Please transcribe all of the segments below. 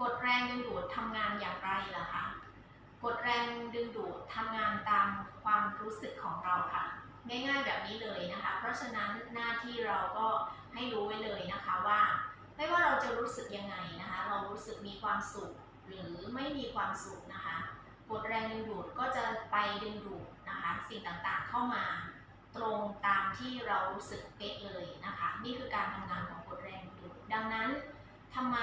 กฎแรงดึงดูดทำงานอย่างไรล่ะคะ กฎแรงดึงดูดทำงานตามความรู้สึกของเราค่ะ ง่ายๆแบบนี้เลยนะคะ เพราะฉะนั้นหน้าที่เราก็ให้รู้ไว้เลยนะคะว่า ไม่ว่าเราจะรู้สึกยังไงนะคะ เรารู้สึกมีความสุขหรือไม่มีความสุขนะคะ กฎแรงดึงดูดก็จะไปดึงดูดนะคะ สิ่งต่างๆเข้ามา ตรงตามที่เรารู้สึกเป๊ะเลยนะคะ นี่คือการทำงาน ดังนั้นทำไม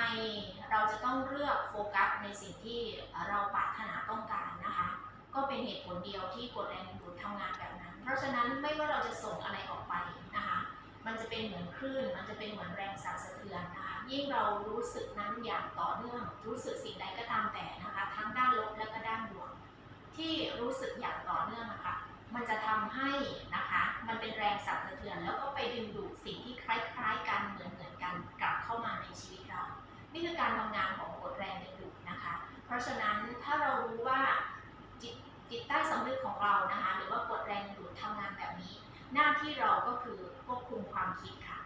เราจะต้องเลือกโฟกัสในสิ่งที่เราปรารถนาต้องการนะคะ ก็เป็นเหตุผลเดียวที่กฎแรงดูดทำงานแบบนั้น เพราะฉะนั้นไม่ว่าเราจะส่งอะไรออกไปนะคะ มันจะเป็นเหมือนคลื่น มันจะเป็นเหมือนแรงสั่นสะเทือนนะคะ ยิ่งเรารู้สึกนั้นอย่างต่อเนื่อง รู้สึกสิ่งใดก็ตามแต่นะคะ ทั้งด้านลบและก็ด้านบวก ที่รู้สึกอย่างต่อเนื่องนะคะ มันจะทำให้นะคะ มันเป็นแรงสั่นสะเทือนแล้วก็ไปดึงดูดสิ่ง ราะฉะนั้นถ้าเรารู้ว่าจิตจิตใต้สำนึกของเรานะคะ หรือว่ากฎแรงดึงดูดทำงานแบบนี้ หน้าที่เราก็คือควบคุมความคิดค่ะ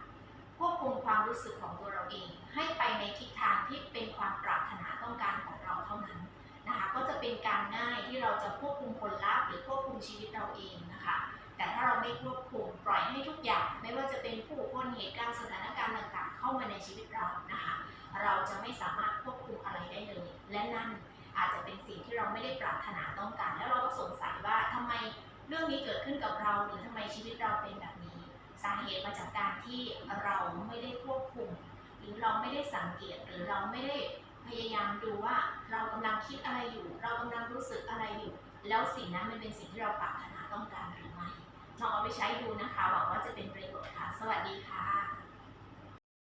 ควบคุมความรู้สึกของตัวเราเอง ให้ไปในทิศทางที่เป็นความปรารถนาต้องการของเราเท่านั้นนะคะ ก็จะเป็นการง่ายที่เราจะควบคุมผลลัพธ์หรือควบคุมชีวิตเราเองนะคะ แต่ถ้าเราไม่ควบคุมปล่อยให้ทุกอย่าง ไม่ว่าจะเป็นผู้คนเหตุการณ์สถานการณ์ต่างๆ เข้ามาในชีวิตเรานะคะ เราจะไม่สามารถควบคุมอะไรได้เลย และนั่นอาจจะเป็นสิ่งที่เราไม่ได้ปรารถนาต้องการ แล้วเราก็สงสัยว่าทำไมเรื่องนี้เกิดขึ้นกับเรา หรือทำไมชีวิตเราเป็นแบบนี้ สาเหตุมาจากการที่เราไม่ได้ควบคุม หรือเราไม่ได้สังเกตหรือเราไม่ได้พยายามดูว่าเรากำลังคิดอะไรอยู่ เรากำลังรู้สึกอะไรอยู่ แล้วสิ่งนั้นมันเป็นสิ่งที่เราปรารถนาต้องการหรือไม่ลองเอาไปใช้ดูนะคะหวังว่าจะ